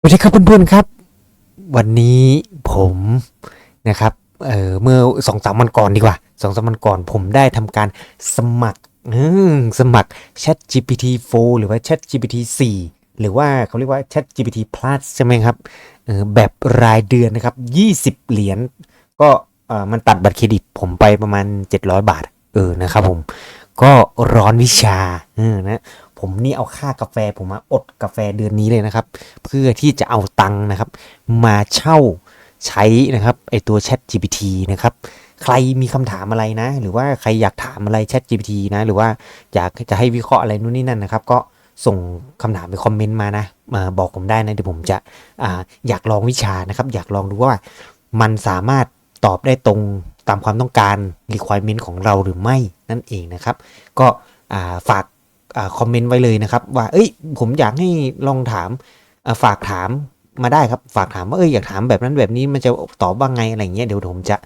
สวัสดีครับเพื่อนๆครับ วันนี้ผมนะครับเออเมื่อสองสามวันก่อนดีกว่าสองสามวันก่อนผมได้ทำการสมัครสมัคร Chat GPT 4 หรือว่า Chat GPT 4 หรือว่าเขาเรียกว่า Chat GPT Plus ใช่ไหมครับออแบบรายเดือนนะครับ 20 เหรียญก็มันตัดบัตรเครดิตผมไปประมาณ 700 บาท เออนะครับผมก็ร้อนวิชาเออนะผมนี่เอาค่ากาแฟผมมาอดกาแฟเดือนนี้เลยนะครับ เพื่อที่จะเอาตังค์นะครับ มาเช่าใช้นะครับไอตัว Chat GPT นะครับใครมีคำถามอะไรนะ หรือว่าใครอยากถามอะไร Chat GPT นะ หรือว่าอยากจะให้วิเคราะห์อะไรนู่นนี่นั่นนะครับ ก็ส่งคำถามไปคอมเมนต์มานะมาบอกผมได้นะ เดี๋ยวผมจะอาอยากลองวิชานะครับ อยากลองดูว่ามันสามารถตอบได้ตรงตามความต้องการ requirement ของเราหรือไม่นั่นเองนะครับ ก็ฝากคอมเมนต์ไว้เลยนะครับ ว่าเอ้ยผมอยากให้ลองถาม ฝากถามมาได้ครับ ฝากถามว่าเอ้ยอยากถามแบบนั้นแบบนี้มันจะตอบว่าไงอะไรเงี้ยเดี๋ยวผมจะ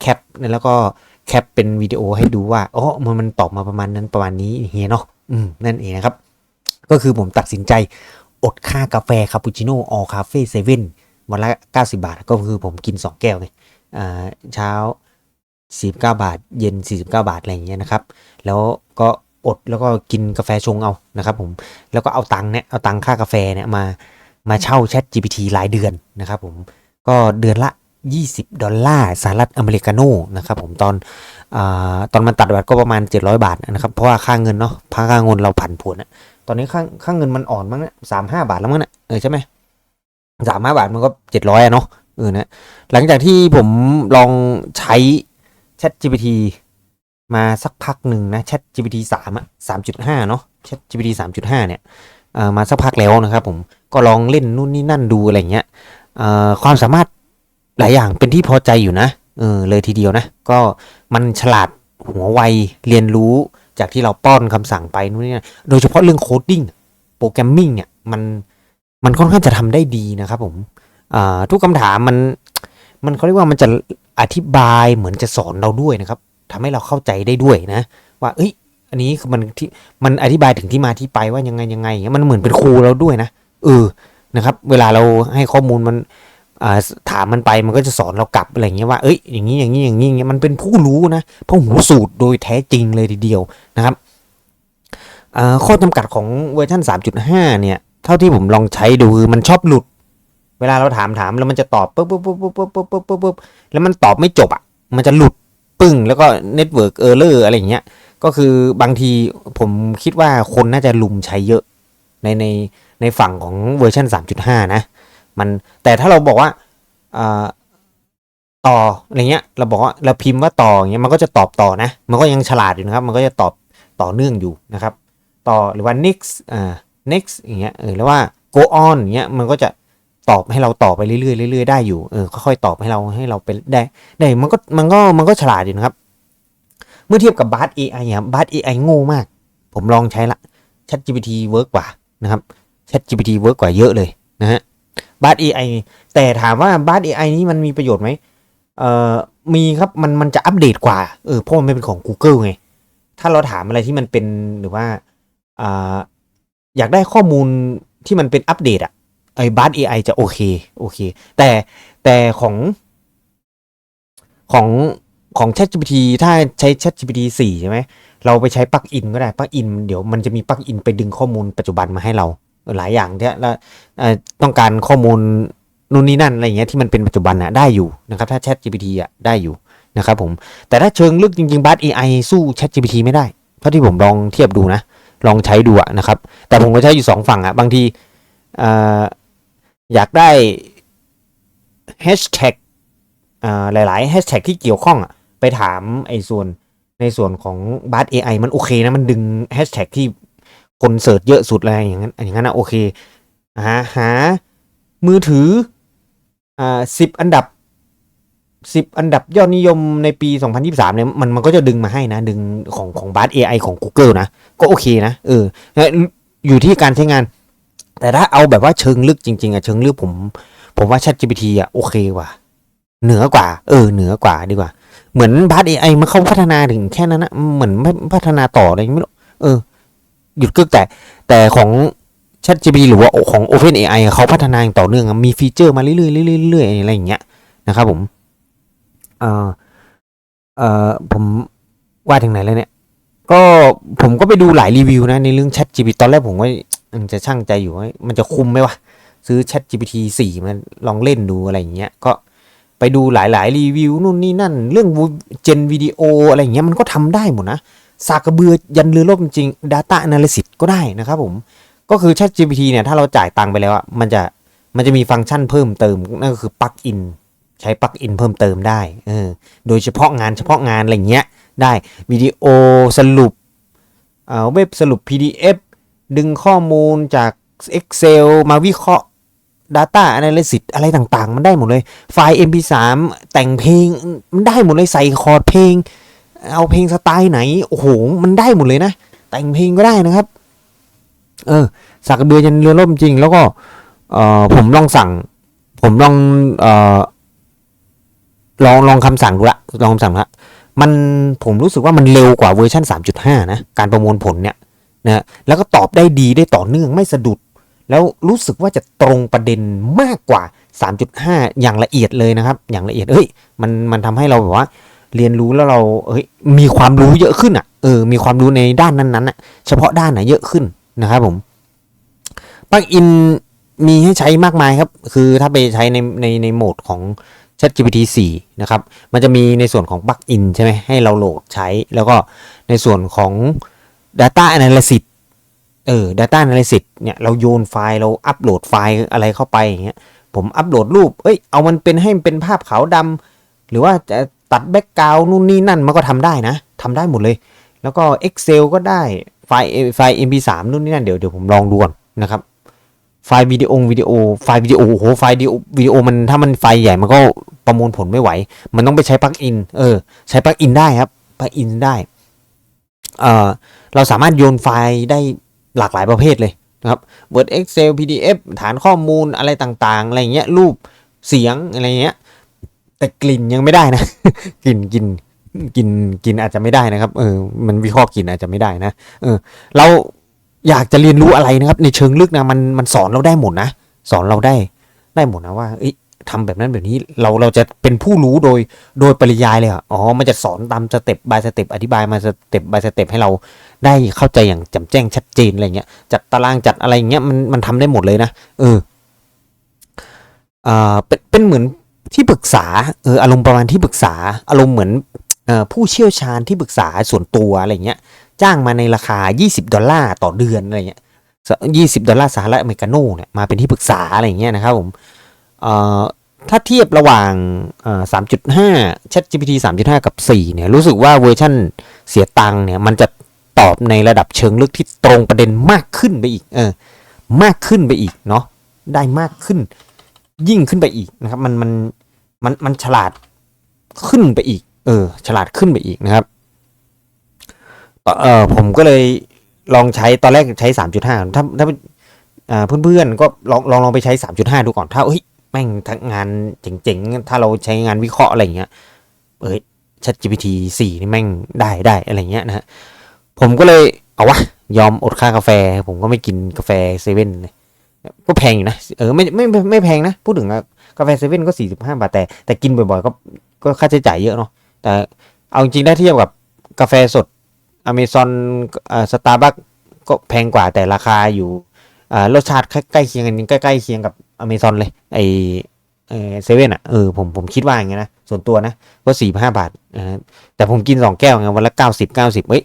แคปแล้วก็แคปเป็นวิดีโอให้ดูว่าอ๋อมันมันตอบมาประมาณนั้นประมาณนี้เฮียเนาะอืมนั่นเองนะครับ ก็คือผมตัดสินใจอดค่ากาแฟคาปูชิโน่ออคาเฟ่เซเว่นวันละ 90 บาท ก็คือผมกิน 2 แก้วไงอ่าเช้า 49 บาท เย็น 49 บาท อะไรอย่างเงี้ยนะครับ แล้วก็อดแล้วก็กินกาแฟชงเอานะครับผมแล้วก็เอาตังค์เนี่ยเอาตังค่ากาแฟเนี่ยมา มาเช่า Chat GPT รายเดือนนะครับผมก็เดือนละ 20 ดอลลาร์สหรัฐอเมริกาโน่นะครับผมตอนอตอนมันตัดบัตรก็ประมาณ 700 บาทนะครับเพราะว่าค่าเงินเนาะค่าเงินเราผันผวนอะตอนนี้ค่าค่าเงินมันอ่อนมั้งนี่ยสามห้าบาทแล้วมั้งเนี่ยเออใช่ไหมสามห้าบาทมันก็เจ็ดร้อยอะเนาะเออนะหลังจากที่ผมลองใช้ Chat GPT มาสักพักหนึ่งนะ Chat GPT 3อะ3.5เนาะ Chat GPT 3.5เนี่ยเอ่อ มาสักพักแล้วนะครับ ผมก็ลองเล่นนู่นนี่นั่นดูอะไรเงี้ยความสามารถหลายอย่างเป็นที่พอใจอยู่นะเออเลยทีเดียวนะ ก็มันฉลาดหัวไวเรียนรู้จากที่เราป้อนคำสั่งไปนู่นนี่โดยเฉพาะเรื่องโคดดิ้งโปรแกรมมิ่งเนี่ยมันมันค่อนข้างจะทำได้ดีนะครับผมทุกคำถามมันมันเขาเรียกว่ามันจะอธิบายเหมือนจะสอนเราด้วยนะครับทำให้เราเข้าใจได้ด้วยนะ ว่าเอ้ย อันนี้คือมันที่มันอธิบายถึงที่มาที่ไปว่ายังไงยังไงมันเหมือนเป็นครูเราด้วยนะเออนะครับ เวลาเราให้ข้อมูลมันถามมันไปมันก็จะสอนเรากลับอะไรเงี้ยว่าเอ้ยอย่างนี้อย่างนี้อย่างนี้อย่างเงี้มันเป็นผู้รู้นะผู้หูสูตรโดยแท้จริงเลยทีเดียวนะครับข้อจำกัดของเวอร์ชัน3.5 เนี่ย เท่าที่ผมลองใช้ดูคือมันชอบหลุด เวลาเราถามถามแล้วมันจะตอบปุ๊บปุ๊บปุ๊บปุ๊บปุ๊บปุ๊บปุ๊บปุ๊บแล้วมันตอบไม่จบอะมันจะหลุดปึ้งแล้วก็เน็ตเวิร์กเออร์เลอร์อะไรเงี้ย ก็คือบางทีผมคิดว่าคนน่าจะลุมใช้เยอะในในในฝั่งของเวอร์ชัน3.5 นะ มันแต่ถ้าเราบอกว่าต่ออะไรเงี้ยเราบอกว่าเราพิมพ์ว่าต่ออย่างเงี้ยมันก็จะตอบต่อนะ มันก็ยังฉลาดอยู่นะครับ มันก็จะตอบต่อเนื่องอยู่นะครับ ต่อหรือว่า next อ่า next อย่างเงี้ยเออแล้วว่า go on อย่างเงี้ยมันก็จะตอบให้เราต่อไปเรื่อยๆเรื่อยๆได้อยู่เออค่อยๆตอบให้เราให้เราเป็นได้ได้มันก็มันก็มันก็ฉลาดอยู่นะครับ เมื่อเทียบกับบาร์ AI อะบาร์ AI โง่มาก ผมลองใช้ละ Chat GPT เวิร์กกว่านะครับ Chat GPT เวิร์กกว่าเยอะเลยนะฮะบาร์ AI แต่ถามว่าบาร์ AI นี้มันมีประโยชน์ไหมเอ่อมีครับมันมันจะอัปเดตกว่าเออเพราะมันเป็นของ Google ไง ถ้าเราถามอะไรที่มันเป็นหรือว่าอ่าอยากได้ข้อมูลที่มันเป็นอัปเดตอะไอ้บาร์ AI จะโอเค โอเค แต่แต่ของของ ของ ChatGPT ถ้าใช้ ChatGPT 4 ใช่ไหม เราไปใช้ปลั๊กอินก็ได้ปลั๊กอินเดี๋ยวมันจะมีปลั๊กอินไปดึงข้อมูลปัจจุบันมาให้เราหลายอย่างที่แล้วเอ่อต้องการข้อมูลนู่นนี่นั่นอะไรอย่างเงี้ยที่มันเป็นปัจจุบันนะได้อยู่นะครับ ถ้า ChatGPT อะได้อยู่นะครับผม แต่ถ้าเชิงลึกจริงๆบัส AI สู้ ChatGPT ไม่ได้เท่าที่ผมลองเทียบดูนะ ลองใช้ดูนะครับ แต่ผมก็ใช้อยู่สองฝั่งอะบางทีอยากได้ hashtag อ่าหลายๆแฮชแท็กที่เกี่ยวข้องอะ ไปถามไอ้ส่วนในส่วนของบาร์ AI มันโอเคนะ มันดึงแฮชแท็กที่คนเสิร์ชเยอะสุดอะไรอย่างนั้นอย่างนั้นนะโอเคหาหามือถืออ่าสิบอันดับสิบอันดับยอดนิยมในปี 2023 เนี่ยมันมันก็จะดึงมาให้นะ ดึงของของบาร์ AI ของ Google นะ ก็โอเคนะ เออ อยู่ที่การใช้งาน แต่ถ้าเอาแบบว่าเชิงลึกจริง ๆอะเชิงลึกผม ผมว่า ChatGPT อะโอเคกว่า เหนือกว่า เออ เหนือกว่าดีกว่า เหมือนบาร์ AI มันเขาพัฒนาถึงแค่นั้นนะเหมือนไม่พัฒนาต่ออะไรไม่รู้เออ หยุดกึกแต่ แต่ของ ChatGPT หรือว่าของ OpenAI อะเขาพัฒนาอย่างต่อเนื่องมีฟีเจอร์มาเรื่อยๆเรื่อยๆเรื่อยๆอะไรอย่างเงี้ยนะครับผมเอ่อเออผมว่าถึงไหนแล้วเนี่ย ก็ผมก็ไปดูหลายรีวิวนะในเรื่อง Chat GPT ตอนแรกผมก็ยังจะช่างใจอยู่ว่ามันจะคุ้มไหมวะซื้อ Chat GPT 4มันลองเล่นดูอะไรอย่างเงี้ยก็ ไปดูหลาย ๆ รีวิวนู่นนี่นั่น เรื่องเจนวิดีโออะไรอย่างเงี้ยมันก็ทำได้หมดนะสากกระเบือยันเรือล่มจริง Data Analysis ก็ได้นะครับผม ก็คือ Chat GPT เนี่ยถ้าเราจ่ายตังค์ไปแล้วอะมันจะมันจะมีฟังก์ชันเพิ่มเติมนั่นก็คือปลั๊กอินใช้ปลั๊กอินเพิ่มเติมได้เออโดยเฉพาะงานเฉพาะงานอะไรเงี้ยได้วิดีโอสรุปเอ่อเว็บสรุป PDF ดึงข้อมูลจาก Excel มาวิเคราะห์ Data Analysis อะไรต่างๆ มันได้หมดเลย ไฟล์ MP3 แต่งเพลง มันได้หมดเลยใส่คอร์ดเพลง เอาเพลงสไตล์ไหน โอ้โห มันได้หมดเลยนะ แต่งเพลงก็ได้นะครับ เออ สักเบือยันเรือล่มจริง แล้วก็เออผมลองสั่ง ผมลองเออลองลองคำสั่งดูละ ลองคำสั่งละ มันผมรู้สึกว่ามันเร็วกว่าเวอร์ชัน3.5 นะ การประมวลผลเนี่ยนะแล้วก็ตอบได้ดีได้ต่อเนื่องไม่สะดุด แล้วรู้สึกว่าจะตรงประเด็นมากกว่า 3.5 อย่างละเอียดเลยนะครับ อย่างละเอียดเฮ้ยมันมันทำให้เราแบบว่า เรียนรู้แล้วเราเฮ้ยมีความรู้เยอะขึ้นอะเออมีความรู้ในด้านนั้นๆอะเฉพาะด้านไหนเยอะขึ้นนะครับผมปลั๊กอินมีให้ใช้มากมายครับ คือถ้าไปใช้ในในในโหมดของ ChatGPT 4 นะครับ มันจะมีในส่วนของปลั๊กอินใช่ไหมให้เราโหลดใช้ แล้วก็ในส่วนของ Data Analysis เออ Data Analysis เนี่ยเราโยนไฟล์เราอัปโหลดไฟล์อะไรเข้าไปอย่างเงี้ยผมอัปโหลดรูป เอ้ย เอามันเป็นให้มันเป็นภาพขาวดำหรือว่าจะตัดแบ็กกราวนู่นนี่นั่นมันก็ทำได้นะทำได้หมดเลย แล้วก็ Excel ก็ได้ไฟล์ไฟล์ MP3 นู่นนี่นั่นเดี๋ยวเดี๋ยวผมลองดูก่อนนะครับ ไฟล์วิดีโอวิดีโอไฟล์วิดีโอโอ้โหไฟล์วิดีโอมันถ้ามันไฟล์ใหญ่มันก็ประมวลผลไม่ไหว มันต้องไปใช้ปลั๊กอินเออ ใช้ปลั๊กอินได้ครับปลั๊กอินได้เออเราสามารถโยนไฟล์ได้ หลากหลายประเภทเลยนะครับ Word Excel PDF ฐานข้อมูลอะไรต่างๆ อะไรเงี้ยรูปเสียงอะไรเงี้ย แต่กลิ่นยังไม่ได้นะ กลิ่นกลิ่นกลิ่นกลิ่นอาจจะไม่ได้นะครับเออมันวิเคราะห์กลิ่นอาจจะไม่ได้นะเออเราอยากจะเรียนรู้อะไรนะครับ ในเชิงลึกนะมันมันสอนเราได้หมดนะ สอนเราได้ได้หมดนะว่าเอ้ย ทำแบบนั้นแบบนี้เราเราจะเป็นผู้รู้โดยโดยปริยายเลยอะอ๋อมันจะสอนตามสเต็ปบายสเต็ปอธิบายมาสเต็ปบายสเต็ปให้เราได้เข้าใจอย่างแจ่มแจ้งชัดเจนอะไรเงี้ยจัดตารางจัดอะไรเงี้ยมันมันทำได้หมดเลยนะเอออ่าเป็นเป็นเหมือนที่ปรึกษาเอออารมณ์ประมาณที่ปรึกษาอารมณ์เหมือนเออผู้เชี่ยวชาญที่ปรึกษาส่วนตัวอะไรเงี้ยจ้างมาในราคา 20 ดอลลาร์ต่อเดือนอะไรเงี้ยยี่สิบดอลลาร์สหรัฐอเมริกาโน่เนี่ยมาเป็นที่ปรึกษาอะไรเงี้ยนะครับผมเอ่อ ถ้าเทียบระหว่าง 3.5 ChatGPT 3.5 กับ 4 เนี่ย รู้สึกว่าเวอร์ชันเสียตังค์เนี่ย มันจะตอบในระดับเชิงลึกที่ตรงประเด็นมากขึ้นไปอีก เออ มากขึ้นไปอีกเนาะ ได้มากขึ้น ยิ่งขึ้นไปอีกนะครับ มัน มัน มัน มันฉลาดขึ้นไปอีก เออ ฉลาดขึ้นไปอีกนะครับ เออผมก็เลยลองใช้ ตอนแรกใช้ 3.5 ถ้า ถ้าเพื่อนๆ ก็ลอง ลอง ลองไปใช้ 3.5 ดูก่อน ถ้าเฮ้ย แม่งทั้งงานเจ๋งๆ ถ้าเราใช้งานวิเคราะห์อะไรเงี้ยเอ้ย ChatGPT 4 นี่แม่งได้ได้อะไรเงี้ยนะฮะผมก็เลยเอาวะ ยอมอดค่ากาแฟ ผมก็ไม่กินกาแฟเซเว่นเลยก็แพงอยู่นะ เออไม่ไม่ไม่ไม่แพงนะ พูดถึงกาแฟเซเว่นก็ 45 บาทแต่แต่กินบ่อยๆ ก็ก็ค่าใช้จ่ายเยอะเนาะแต่เอาจริงได้เทียบกับกาแฟสดอเมซอนอ่าสตาร์บัคก็แพงกว่าแต่ราคาอยู่อ่ารสชาติใกล้เคียงกันใกล้ๆเคียงกับ อเมซอนเลยไอเซเว่นอะเออผมผมคิดว่าอย่างเงี้ยนะส่วนตัวนะก็สี่ห้าบาทนะแต่ผมกินสองแก้วไงวันละเก้าสิบเก้าสิบเฮ้ย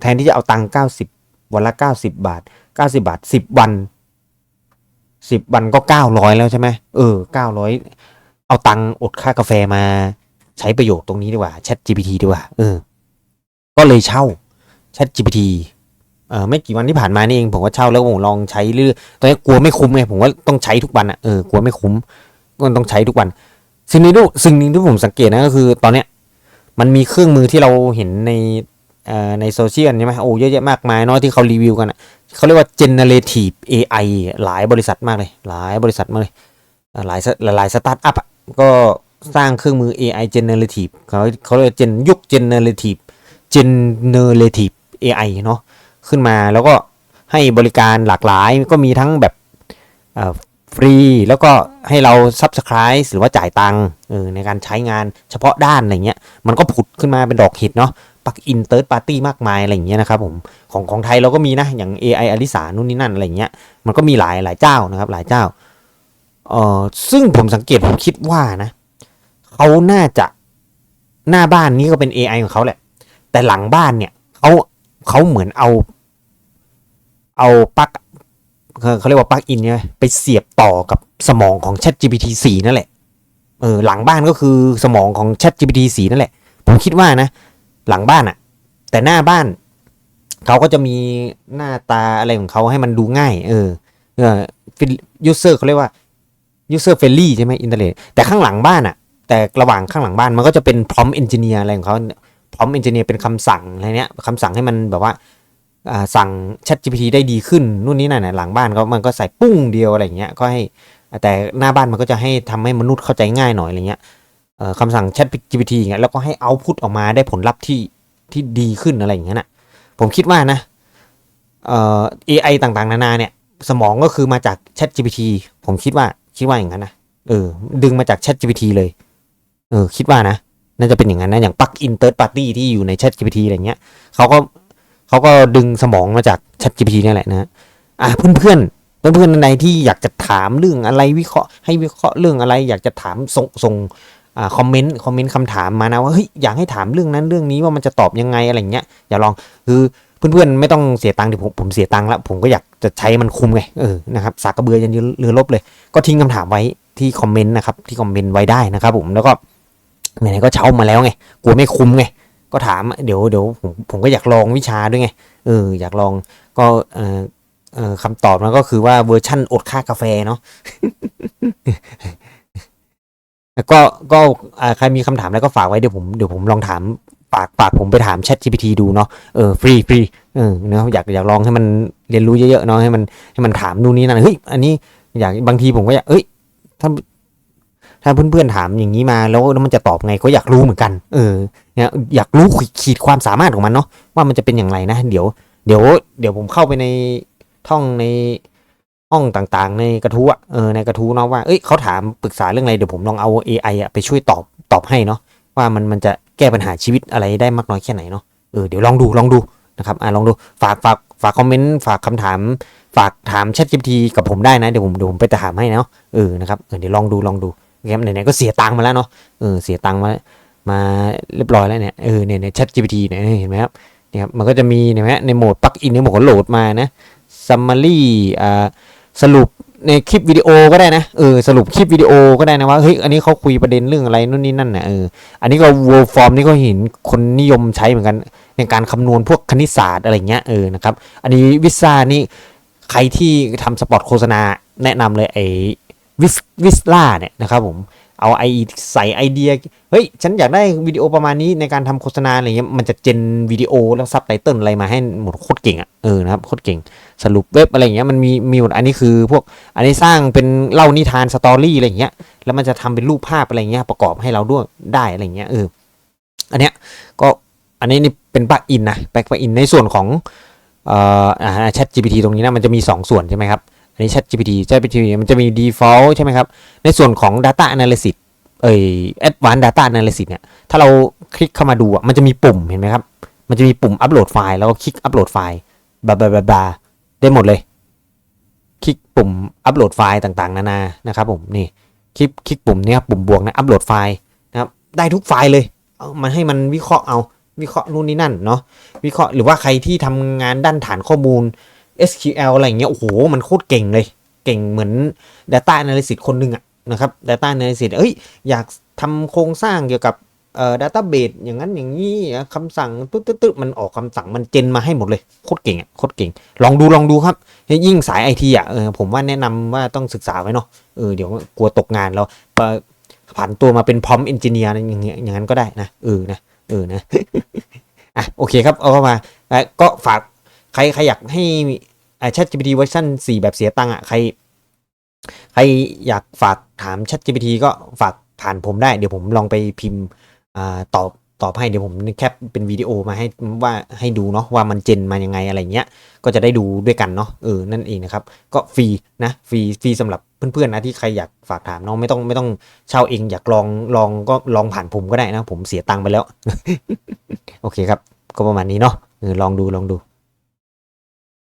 แทนที่จะเอาตังค์เก้าสิบวันละเก้าสิบบาทเก้าสิบาทสิบวันสิบวันก็เก้าร้อยแล้วใช่ไหมเออเก้าร้อยเอาตังค์อดค่ากาแฟมาใช้ประโยชน์ตรงนี้ดีกว่า Chat GPT ดีกว่าเออ ก็เลยเช่า Chat GPT ไม่กี่วันที่ผ่านมานี่เองผมก็เช่าแล้วผมลองใช้เรื่อยตอนนี้กลัวไม่คุ้มไงผมว่าต้องใช้ทุกวันอะเออกลัวไม่คุ้มก็ต้องใช้ทุกวัน สิ่งนี้ดูสิ่งหนึงที่ผมสังเกตนะก็คือตอนเนี้ยมันมีเครื่องมือที่เราเห็นในเอ่อในโซเชียลใช่ไหมโอ้เยอะแยะมากมายเนาะที่เขารีวิวกันอะเขาเรียกว่า generative AI หลายบริษัทมากเลย หลายบริษัทมากเลยหลายหลายสตาร์ทอัพอะก็สร้างเครื่องมือ AI generative เขาเขาเรียก gen ยุค generative generative AI เนาะ ขึ้นมา แล้วก็ให้บริการหลากหลายก็มีทั้งแบบฟรี แล้วก็ให้เรา subscribe หรือว่าจ่ายตังค์ในการใช้งานเฉพาะด้านอะไรเงี้ยมันก็ผุดขึ้นมาเป็นดอกเห็ดเนาะปลักอินเติร์ปาร์ตี้มากมายอะไรอย่างเงี้ยนะครับผมของของไทยเราก็มีนะอย่าง AI อลิสานู่นนี่นั่นอะไรเงี้ยมันก็มีหลายหลายเจ้านะครับหลายเจ้าเออซึ่งผมสังเกตผมคิดว่านะเขาน่าจะหน้าบ้านนี้ก็เป็น AI ของเขาแหละ แต่หลังบ้านเนี่ยเขาเขาเหมือนเอา เอาปลั๊กเขาเรียกว่าปลั๊กอินเนี่ยไปเสียบต่อกับสมองของ Chat GPT 4นั่นแหละเออหลังบ้านก็คือสมองของ Chat GPT 4นั่นแหละ ผมคิดว่านะ หลังบ้านอะแต่หน้าบ้านเขาก็จะมีหน้าตาอะไรของเขาให้มันดูง่าย เออเออยูเซอร์เขาเรียกว่า user friendly ใช่ไหมอินเทอร์เน็ตแต่ข้างหลังบ้านอะแต่ระหว่างข้างหลังบ้านมันก็จะเป็น prompt engineer อะไรของเขา prompt engineer เป็นคำสั่งอะไรเนี้ยคำสั่งให้มันแบบว่า สั่ง Chat GPT ได้ดีขึ้นนู่นนี่นั่นหลังบ้านก็มันก็ใส่ปุ้งเดียวอะไรอย่างเงี้ยก็ให้แต่หน้าบ้านมันก็จะให้ทำให้มนุษย์เข้าใจง่ายหน่อยอะไรเงี้ยคำสั่ง Chat GPT อย่างเงี้ยแล้วก็ให้เอาพุตออกมาได้ผลลัพธ์ที่ที่ดีขึ้นอะไรอย่างเงี้ยนะผมคิดว่านะเอ่อ AI ต่างๆ นานาเนี่ย สมองก็คือมาจาก Chat GPT ผมคิดว่าคิดว่าอย่างนั้นนะเออดึงมาจาก Chat GPT เลยเออคิดว่านะน่าจะเป็นอย่างนั้นนะอย่างปลั๊กอินเติร์ปาร์ตี้ที่อยู่ใน Chat GPT อะไรเงี้ยเขาก็ เขาก็ดึงสมองมาจาก Chat GPT นี่แหละนะอะเพื่อนเพื่อนเพื่อนเพื่อนๆใดที่อยากจะถามเรื่องอะไรวิเคราะห์ให้วิเคราะห์เรื่องอะไร อยากจะถามส่งส่งอ่าคอมเมนต์คอมเมนต์คำถามมานะว่าเฮ้ยอยากให้ถามเรื่องนั้นเรื่องนี้ว่ามันจะตอบยังไงอะไรเงี้ยอย่าลองคือเพื่อนๆไม่ต้องเสียตังค์เดี๋ยวผมผมเสียตังค์แล้วผมก็อยากจะใช้มันคุ้มไงเออนะครับสากกระเบือยันเรือลบเลย ก็ทิ้งคำถามไว้ที่คอมเมนต์นะครับที่คอมเมนต์ไว้ได้นะครับผมแล้วก็ไหนๆก็เช่ามาแล้วไงกลัวไม่คุ้มไง ก็ถามเดี๋ยวเดี๋ยวผมผมก็อยากลองวิชาด้วยไงเอออยากลองก็เออเออคำตอบมันก็คือว่าเวอร์ชั่นอดค่ากาแฟเนาะก็ก็ใครมีคำถามแล้วก็ฝากไว้เดี๋ยวผมเดี๋ยวผมลองถามฝากฝากผมไปถาม Chat GPT ดูเนาะเออฟรีฟรีเออเนาะอยากอยากลองให้มันเรียนรู้เยอะๆเนาะให้มันให้มันถามนู่นนี่นั่นเฮ้ยอันนี้อยากบางทีผมก็อยากเอ้ยถ้า ถ้าเพื่อนๆถามอย่างนี้มาแล้วแล้วมันจะตอบไงก็อยากรู้เหมือนกัน เออเนี่ยอยากรู้ขีดความสามารถของมันเนาะว่ามันจะเป็นอย่างไรนะ เดี๋ยวเดี๋ยวเดี๋ยวผมเข้าไปในท่องในห้องต่างๆ ในกระทู้อะเออในกระทู้เนาะว่าเอ้ยเขาถามปรึกษาเรื่องอะไรเดี๋ยวผมลองเอา AI อะไปช่วยตอบตอบให้เนาะว่ามันมันจะแก้ปัญหาชีวิตอะไรได้มากน้อยแค่ไหนเนาะเออเดี๋ยวลองดูลองดูนะครับอ่าลองดูฝากฝากฝากคอมเมนต์ฝากคำถามฝากถาม Chat GPT กับผมได้นะเดี๋ยวผมเดี๋ยวผมไปถามให้เนาะเออนะครับเออเดี๋ยวลองดูลองดู ครับไหนๆก็เสียตังค์มาแล้วเนาะเออเสียตังค์มามาเรียบร้อยแล้วเนี่ยเออเนี่ยใน Chat GPT เนี่ยเห็นไหมครับเนี่ยครับมันก็จะมีเห็นไหมในโหมดปลักอินในโหมดโหลดมานะ summary อ่าสรุปในคลิปวิดีโอก็ได้นะเออสรุปคลิปวิดีโอก็ได้นะว่าเฮ้ยอันนี้เขาคุยประเด็นเรื่องอะไรนู่นนี่นั่นนะเอออันนี้ก็ World Form นี่ก็เห็นคนนิยมใช้เหมือนกันในการคำนวณพวกคณิตศาสตร์อะไรเงี้ยเออนะครับอันนี้วิซ่านี่ใครที่ทำสปอตโฆษณาแนะนำเลยไอ วิสวิสล่าเนี่ยนะครับผมเอาไอใส่ไอเดีย เฮ้ย ฉันอยากได้วิดีโอประมาณนี้ในการทำโฆษณาอะไรเงี้ยมันจะเจนวิดีโอแล้วซับไตเติลอะไรมาให้หมดโคตรเก่งอะเออนะครับโคตรเก่งสรุปเว็บอะไรเงี้ยมันมีมีหมดอันนี้คือพวกอันนี้สร้างเป็นเล่านิทานสตอรี่อะไรเงี้ยแล้วมันจะทำเป็นรูปภาพอะไรเงี้ยประกอบให้เราด้วยได้อะไรเงี้ยเอออันเนี้ยก็อันนี้นี่เป็นปลั๊กอินนะแบ็กปลั๊กอินในส่วนของเอ่ออ่า Chat GPT ตรงนี้นะมันจะมี 2 ส่วนใช่ไหมครับ อันนี้ Chat GPT Chat GPT มันจะมี default ใช่ไหมครับ ในส่วนของ data analysis เอ่ย advanced data analysis เนี่ย ถ้าเราคลิกเข้ามาดูอะ มันจะมีปุ่มเห็นไหมครับ มันจะมีปุ่มอัปโหลดไฟล์ แล้วก็คลิกอัปโหลดไฟล์บาบาบาบาได้หมดเลย คลิกปุ่มอัปโหลดไฟล์ต่างๆ นานานะครับผม นี่ คลิกคลิกปุ่มเนี้ยปุ่มบวกนะ อัปโหลดไฟล์นะครับ ได้ทุกไฟล์เลย เอามันให้มันวิเคราะห์เอา วิเคราะห์นู่นนี่นั่นเนาะ วิเคราะห์หรือว่าใครที่ทำงานด้านฐานข้อมูล SQL อะไรอย่างเงี้ยโอ้โหมันโคตรเก่งเลย เก่งเหมือน Data Analysis คนหนึ่งอะนะครับ Data Analysis เอ้ยอยากทำโครงสร้างเกี่ยวกับเอ่อ database อย่างนั้นอย่างนี้คำสั่งตึ๊ดตึ๊ดตึ๊ดมันออกคำสั่งมันเจนมาให้หมดเลยโคตรเก่งอะโคตรเก่ง ลองดูลองดูครับยิ่งสายไอทีอะเออผมว่าแนะนำว่าต้องศึกษาไว้เนาะเออเดี๋ยวกลัวตกงานแล้วเอ่อผ่านตัวมาเป็นพร้อมเอนจิเนียร์อย่างเงี้ยอย่างนั้นก็ได้นะเออนะเออนะอะโอเคครับเอาเข้ามาก็ฝาก ใครใครอยากให้อ่า Chat GPT เวอร์ชัน4 แบบเสียตังค์อะใคร ใครอยากฝากถาม Chat GPT ก็ฝากผ่านผมได้ เดี๋ยวผมลองไปพิมพ์อตอบตอบให้เดี๋ยวผมแคปเป็นวิดีโอมาให้ว่าให้ดูเนาะว่ามันเจนมายังไงอะไรเงี้ย ก็จะได้ดูด้วยกันเนาะเออนั่นเองนะครับ ก็ฟรีนะฟรีฟรีสำหรับเพื่อนๆนะที่ใครอยากฝากถามเนาะไม่ต้องไม่ต้องเช่าเองอยากลองลองก็ลองผ่านผมก็ได้นะ ผมเสียตังค์ไปแล้ว โอเคครับ ก็ประมาณนี้เนาะลองดูลองดู